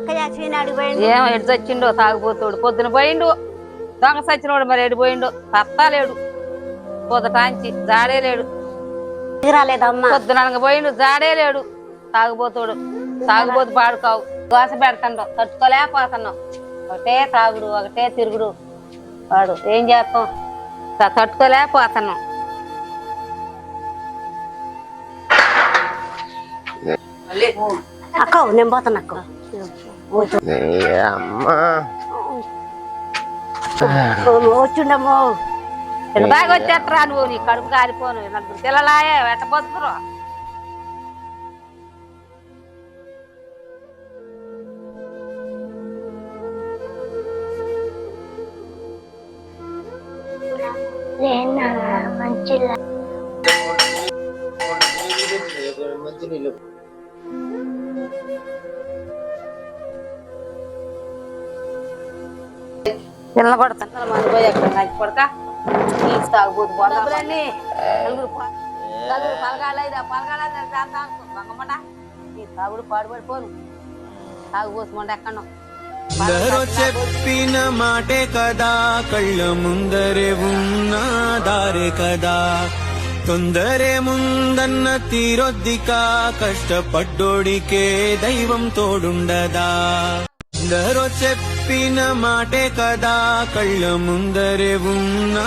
అక్క యాక్సిడెంట్ అడిగిపోయింది ఏమో ఎటు చచ్చిండో తాగిపోతాడు పొద్దున పోయిండు. దొంగ సచ్చినోడు మరి ఎటు పోయిండో? సత్తా లేడు. పొద్దుటాంచి జాడే లేడు. రాలేదమ్మా. పొద్దున అనగా పోయిండు జాడే లేడు. తాగుబోతుడు. తాగుబోతు పాడుకావు. దోశ పెడతాడు. తట్టుకోలేకపోతున్నాం. ఒకటే తాగుడు ఒకటే తిరుగుడు. వాడు ఏం చేస్తాం? తట్టుకోలేకపోతున్నాం. అక్క నేను పోతాను అక్క. అమ్మా వచ్చిండమ్మో బాగా వచ్చేట్టరా నువ్వు నీ కడుపు కాలిపోను నలుగురు పిల్లలాయే వెంట బతుకురు మంచి పిల్లలు పడతాను మంది పోయి అక్కడ నాకు పడక? నీకు తాగుబోతు పోదాండి నలుగురు ప- నలుగురు పలగాళ్ళు అయితే పలగాళ్ళ చేస్తా బంగమ్మట నీ తాగుడు పాడుపడిపోను. తాగుబోతు మొండ ఎక్కడో అందరూ చెప్పిన మాటే కదా కళ్ళ ముందరే ఉన్న దారే కదా. తొందరే ముందన్న తీరొద్దిక కష్టపడ్డోడికే దైవం తోడుండదా? అందరూ చెప్పిన మాటే కదా కళ్ళ ముందరే ఉన్న